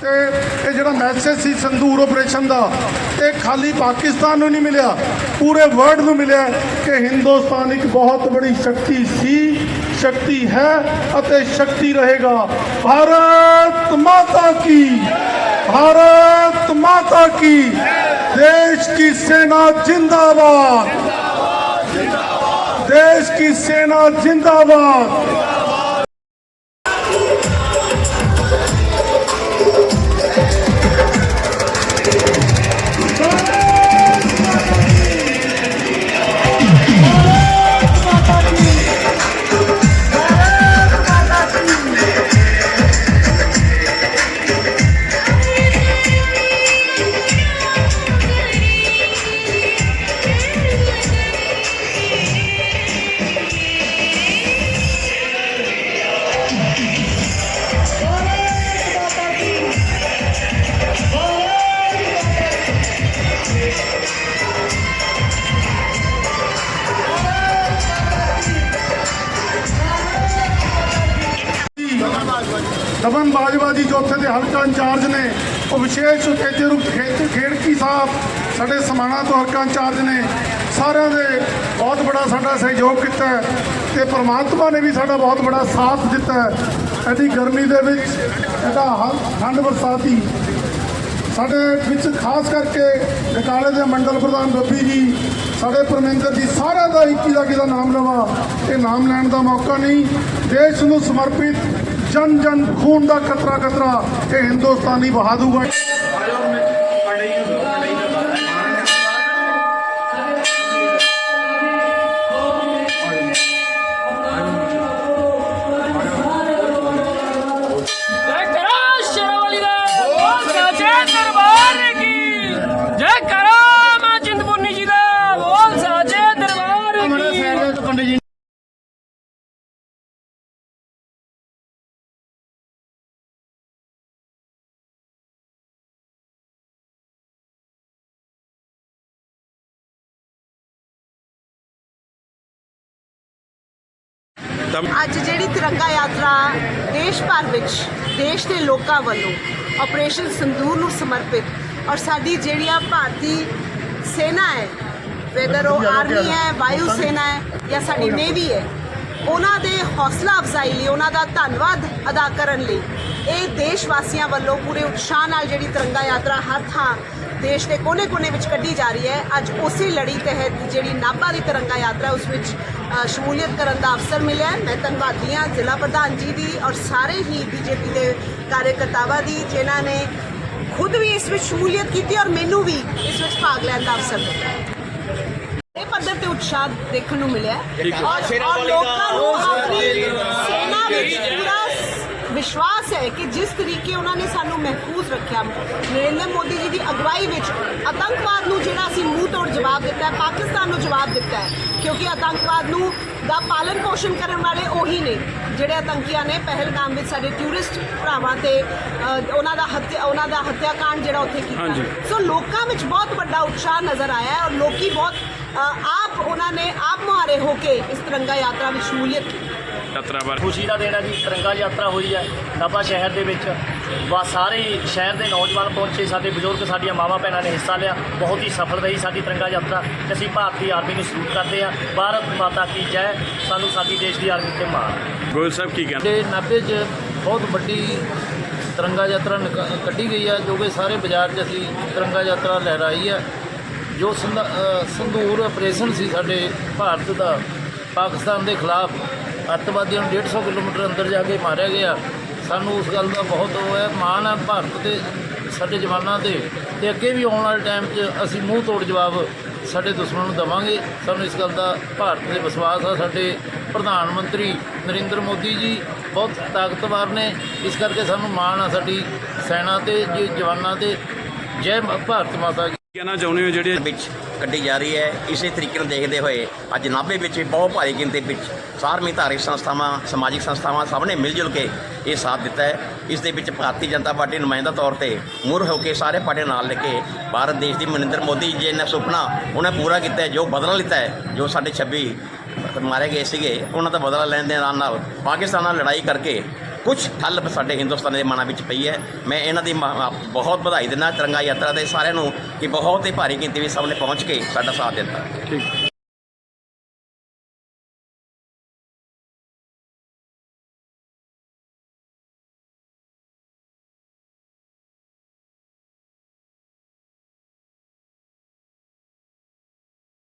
ਤੇ ਇਹ ਜਿਹੜਾ ਮੈਸੇਜ ਸੀ ਸੰਦੂਰ ਆਪਰੇਸ਼ਨ ਦਾ, ਇਹ ਖਾਲੀ ਪਾਕਿਸਤਾਨ ਨੂੰ ਨਹੀਂ ਮਿਲਿਆ, ਪੂਰੇ ਵਰਲਡ ਨੂੰ ਮਿਲਿਆ ਕਿ ਹਿੰਦੁਸਤਾਨ ਇੱਕ ਬਹੁਤ ਬੜੀ ਸ਼ਕਤੀ ਸੀ, ਸ਼ਕਤੀ ਹੈ ਅਤੇ ਸ਼ਕਤੀ ਰਹੇਗਾ। ਭਾਰਤ ਮਾਤਾ ਕੀ? ਭਾਰਤ ਮਾਤਾ ਕੀ? ਦੇਸ਼ ਕੀ ਸੈਨਾ ਜਿੰਦਾਬਾਦ? ਦੇਸ਼ ਕੀ ਸੈਨਾ ਜਿੰਦਾਬਾਦ? ਦਮਨ ਬਾਜਵਾ ਜੀ ਜੋ ਉੱਥੇ ਦੇ ਹਲਕਾ ਇੰਚਾਰਜ ਨੇ, ਉਹ ਵਿਸ਼ੇਸ਼ ਉਤੇਜੇ ਰੂਪ ਖੇਤ ਖੇੜਕੀ ਸਾਹਿਬ ਸਾਡੇ ਸਮਾਣਾ ਤੋਂ ਹਲਕਾ ਇੰਚਾਰਜ ਨੇ, ਸਾਰਿਆਂ ਦੇ ਬਹੁਤ ਬੜਾ ਸਾਡਾ ਸਹਿਯੋਗ ਕੀਤਾ ਹੈ ਤੇ ਪ੍ਰਮਾਤਮਾ ਨੇ ਵੀ ਸਾਡਾ ਬਹੁਤ ਬੜਾ ਸਾਥ ਦਿੱਤਾ ਐਡੀ ਗਰਮੀ ਦੇ ਵਿੱਚ, ਐਡਾ ਹਲ ਠੰਡ ਬਰਸਾਤੀ। ਸਾਡੇ ਵਿੱਚ ਖਾਸ ਕਰਕੇ ਬਟਾਲੇ ਦੇ ਮੰਡਲ ਪ੍ਰਧਾਨ ਰੱਬੀ ਜੀ, ਸਾਡੇ ਪਰਮਿੰਦਰ ਜੀ, ਸਾਰਿਆਂ ਦਾ ਇੱਕੀ ਦਾ ਕਿਦਾ ਨਾਮ ਲਵਾਂ, ਇਹ ਨਾਮ ਲੈਣ ਦਾ ਮੌਕਾ ਨਹੀਂ। ਦੇਸ਼ ਨੂੰ ਸਮਰਪਿਤ ਜਨ ਜਨ ਖੂਨ ਦਾ ਕਤਰਾ ਕਤਰਾ ਇਹ ਹਿੰਦੁਸਤਾਨੀ ਬਹਾ ਅੱਜ ਜਿਹੜੀ ਤਿਰੰਗਾ ਯਾਤਰਾ ਦੇਸ਼ ਭਰ ਵਿੱਚ ਦੇਸ਼ ਦੇ ਲੋਕਾਂ ਵੱਲੋਂ ਆਪਰੇਸ਼ਨ ਸੰਦੂਰ ਨੂੰ ਸਮਰਪਿਤ ਔਰ ਸਾਡੀ ਜਿਹੜੀਆਂ ਭਾਰਤੀ ਸੈਨਾ ਹੈ ਵੈਦਰ ਉਹ ਆਰਮੀ ਹੈ ਵਾਯੂ ਸੈਨਾ ਹੈ ਜਾਂ ਸਾਡੀ ਨੇਵੀ ਹੈ ਉਹਨਾਂ ਦੇ ਹੌਸਲਾ ਅਫਜ਼ਾਈ ਲਈ ਉਹਨਾਂ ਦਾ ਧੰਨਵਾਦ ਅਦਾ ਕਰਨ ਲਈ ਇਹ ਦੇਸ਼ ਵਾਸੀਆਂ ਵੱਲੋਂ ਪੂਰੇ ਉਤਸ਼ਾਹ ਨਾਲ ਜਿਹੜੀ ਤਿਰੰਗਾ ਯਾਤਰਾ ਹਰ ਥਾਂ ਦੇਸ਼ ਦੇ ਕੋਨੇ-ਕੋਨੇ ਵਿੱਚ ਕੱਢੀ ਜਾ ਰਹੀ ਹੈ। ਅੱਜ ਉਸੇ ਲੜੀ ਤਹਿਤ ਜਿਹੜੀ ਨਾਭਾ ਦੀ ਤਿਰੰਗਾ ਯਾਤਰਾ ਉਸ ਵਿੱਚ ਸ਼ਮੂਲੀਅਤ ਕਰਨ ਦਾ ਅਵਸਰ ਮਿਲਿਆ। ਮੈਂ ਧੰਨਵਾਦੀ ਹਾਂ ਜ਼ਿਲ੍ਹਾ ਪ੍ਰਧਾਨ ਜੀ ਦੀ ਔਰ ਸਾਰੇ ਹੀ ਬੀਜੇਪੀ ਦੇ ਕਾਰਜਕਰਤਾਵਾਂ ਦੀ ਜਿਨ੍ਹਾਂ ਨੇ ਖੁਦ ਵੀ ਇਸ ਵਿੱਚ ਸ਼ਮੂਲੀਅਤ ਕੀਤੀ ਔਰ ਮੈਨੂੰ ਵੀ ਇਸ ਵਿੱਚ ਭਾਗ ਲੈਣ ਦਾ ਅਵਸਰ ਦਿੱਤਾ ਇਹ ਪੱਧਰ ਤੇ ਉਤਸ਼ਾਹ ਦੇਖਣ ਨੂੰ ਮਿਲਿਆ। ਔਰ ਔਰ ਲੋਕਾਂ ਨੂੰ ਆਪਣੀ ਸੈਨਾ ਵਿੱਚ ਪੂਰਾ ਵਿਸ਼ਵਾਸ ਹੈ ਕਿ ਜਿਸ ਤਰੀਕੇ ਉਹਨਾਂ ਨੇ ਸਾਨੂੰ ਮਹਿਫੂਜ਼ ਰੱਖਿਆ ਨਰਿੰਦਰ ਮੋਦੀ ਜੀ ਦੀ ਅਗਵਾਈ ਵਿੱਚ ਆਤੰਕਵਾਦ ਨੂੰ ਜਿਹੜਾ ਅਸੀਂ ਮੂੰਹ ਤੋੜ ਜਵਾਬ ਦਿੱਤਾ ਹੈ ਪਾਕਿਸਤਾਨ ਜਵਾਬ ਦਿੱਤਾ ਹੈ ਕਿਉਂਕਿ ਆਤੰਕਵਾਦ ਨੂੰ ਦਾ ਪਾਲਣ ਪੋਸ਼ਣ ਕਰਨ ਵਾਲੇ ਉਹੀ ਨੇ ਜਿਹੜੇ ਆਤੰਕੀਆਂ ਨੇ ਪਹਿਲਗਾਮ ਵਿੱਚ ਸਾਡੇ ਟੂਰਿਸਟ ਭਰਾਵਾਂ ਤੇ ਉਹਨਾਂ ਦਾ ਹੱਤਿਆ ਉਹਨਾਂ ਦਾ ਹੱਤਿਆਕਾਂਡ ਜਿਹੜਾ ਉੱਥੇ ਕੀਤਾ। ਸੋ ਲੋਕਾਂ ਵਿੱਚ ਬਹੁਤ ਵੱਡਾ ਉਤਸ਼ਾਹ ਨਜ਼ਰ ਆਇਆ ਹੈ ਔਰ ਲੋਕੀ ਬਹੁਤ ਆਪ ਉਹਨਾਂ ਨੇ ਆਪ ਮੁਹਾਰੇ ਹੋ ਕੇ ਇਸ ਤਿਰੰਗਾ ਯਾਤਰਾ ਵਿੱਚ ਸ਼ਮੂਲੀਅਤ ਕੀਤੀ। ਯਾਤਰਾ ਬਾਰੇ। ਖੁਸ਼ੀ ਦਾ ਹੈ ਜੀ ਤਿਰੰਗਾ ਯਾਤਰਾ ਹੋਈ ਹੈ ਨਾਭਾ ਸ਼ਹਿਰ ਦੇ ਵਿੱਚ। ਵਾ ਸਾਰੇ ਸ਼ਹਿਰ ਦੇ ਨੌਜਵਾਨ ਪਹੁੰਚੇ ਸਾਡੇ ਬਜ਼ੁਰਗ ਸਾਡੀਆਂ ਮਾਵਾਂ ਭੈਣਾਂ ਨੇ ਹਿੱਸਾ ਲਿਆ। ਬਹੁਤ ਹੀ ਸਫਲ ਰਹੀ ਸਾਡੀ ਤਿਰੰਗਾ ਯਾਤਰਾ ਤੇ ਅਸੀਂ ਭਾਰਤੀ ਆਰਮੀ ਨੂੰ ਸਲੂਟ ਕਰਦੇ ਹਾਂ। ਭਾਰਤ ਮਾਤਾ ਕੀ ਜੈ। ਸਾਨੂੰ ਸਾਡੀ ਦੇਸ਼ ਦੀ ਆਰਮੀ ਤੇ ਮਾਣ। ਗੋਇਲ ਸਾਹਿਬ ਕੀ ਕਹਿੰਦੇ ਤੇ ਨਾਭੇ 'ਚ ਬਹੁਤ ਵੱਡੀ ਤਿਰੰਗਾ ਯਾਤਰਾ ਕੱਢੀ ਗਈ ਹੈ ਜੋ ਕਿ ਸਾਰੇ ਬਾਜ਼ਾਰ 'ਚ ਅਸੀਂ ਤਿਰੰਗਾ ਯਾਤਰਾ ਲਹਿਰਾਈ ਹੈ ਜੋ ਸੰਦੂਰ ਆਪਰੇਸ਼ਨ ਸੀ ਸਾਡੇ ਭਾਰਤ ਦਾ ਪਾਕਿਸਤਾਨ ਦੇ ਖਿਲਾਫ ਅੱਤਵਾਦੀਆਂ ਨੂੰ 150 ਕਿਲੋਮੀਟਰ ਅੰਦਰ ਜਾ ਕੇ ਮਾਰਿਆ ਗਿਆ। ਸਾਨੂੰ ਉਸ ਗੱਲ ਦਾ ਬਹੁਤ ਉਹ ਹੈ ਮਾਣ ਹੈ ਭਾਰਤ ਦੇ ਸਾਡੇ ਜਵਾਨਾਂ ਦੇ। ਤੇ ਅੱਗੇ ਵੀ ਆਉਣ ਵਾਲੇ ਟਾਈਮ 'ਚ ਅਸੀਂ ਮੂੰਹ ਤੋੜ ਜਵਾਬ ਸਾਡੇ ਦੁਸ਼ਮਣ ਨੂੰ ਦਵਾਂਗੇ। ਸਾਨੂੰ ਇਸ ਗੱਲ ਦਾ ਭਾਰਤ ਦੇ ਵਿਸ਼ਵਾਸ ਆ। ਸਾਡੇ ਪ੍ਰਧਾਨ ਮੰਤਰੀ ਨਰਿੰਦਰ ਮੋਦੀ ਜੀ ਬਹੁਤ ਤਾਕਤਵਰ ਨੇ। ਇਸ ਕਰਕੇ ਸਾਨੂੰ ਮਾਣ ਆ ਸਾਡੀ ਸੈਨਾ ਤੇ ਜੀ ਜਵਾਨਾਂ ਤੇ। ਜੈ ਭਾਰਤ ਮਾਤਾ ਕੀ। ਕਹਿਣਾ ਚਾਹੁੰਦੇ ਹੋ ਜਿਹੜੇ ਵਿੱਚ ਕੱਢੀ ਜਾ ਰਹੀ ਹੈ। ਇਸੇ ਤਰੀਕੇ ਨੂੰ ਦੇਖਦੇ ਹੋਏ ਅੱਜ ਨਾਭੇ ਵਿੱਚ ਵੀ ਬਹੁਤ ਭਾਰੀ ਗਿਣਤੀ ਵਿੱਚ ਸਾਰਵੀਂ ਧਾਰਮਿਕ ਸੰਸਥਾਵਾਂ, ਸਮਾਜਿਕ ਸੰਸਥਾਵਾਂ ਸਭ ਨੇ ਮਿਲ ਜੁਲ ਕੇ ਇਹ ਸਾਥ ਦਿੱਤਾ ਹੈ। ਇਸ ਦੇ ਵਿੱਚ ਭਾਰਤੀ ਜਨਤਾ ਪਾਰਟੀ ਨੁਮਾਇੰਦਾ ਤੌਰ ਤੇ ਮੁਰ ਹੋ ਕੇ ਸਾਰੇ ਪਾਰਟੀ ਨਾਲ ਲੈ ਕੇ ਭਾਰਤ ਦੇਸ਼ ਦੀ ਮਨਿੰਦਰ ਮੋਦੀ ਜੀ ਨੇ ਸੁਪਨਾ ਉਹਨੇ ਪੂਰਾ ਕੀਤਾ ਹੈ, ਜੋ ਬਦਲਾ ਲਿੱਤਾ ਹੈ, ਜੋ ਸਾਡੇ 26 ਮਾਰੇ ਗਏ ਸੀਗੇ, ਉਹਨਾਂ ਦਾ ਬਦਲਾ ਲੈਣ ਦੇ ਨਾਲ ਨਾਲ ਪਾਕਿਸਤਾਨ ਨਾਲ ਲੜਾਈ ਕਰਕੇ ਕੁਝ ਠੱਲ ਸਾਡੇ ਹਿੰਦੁਸਤਾਨ ਦੇ ਮਨਾਂ ਵਿੱਚ ਪਈ ਹੈ। ਮੈਂ ਇਹਨਾਂ ਦੀ ਮ- ਬਹੁਤ ਵਧਾਈ ਦਿੰਦਾ, ਤਿਰੰਗਾ ਯਾਤਰਾ ਦੇ ਸਾਰਿਆਂ ਨੂੰ ਕਿ ਬਹੁਤ ਹੀ ਭਾਰੀ ਗਿਣਤੀ ਵਿੱਚ ਸਭ ਨੇ ਪਹੁੰਚ ਕੇ ਸਾਡਾ ਸਾਥ ਦਿੱਤਾ। ਠੀਕ।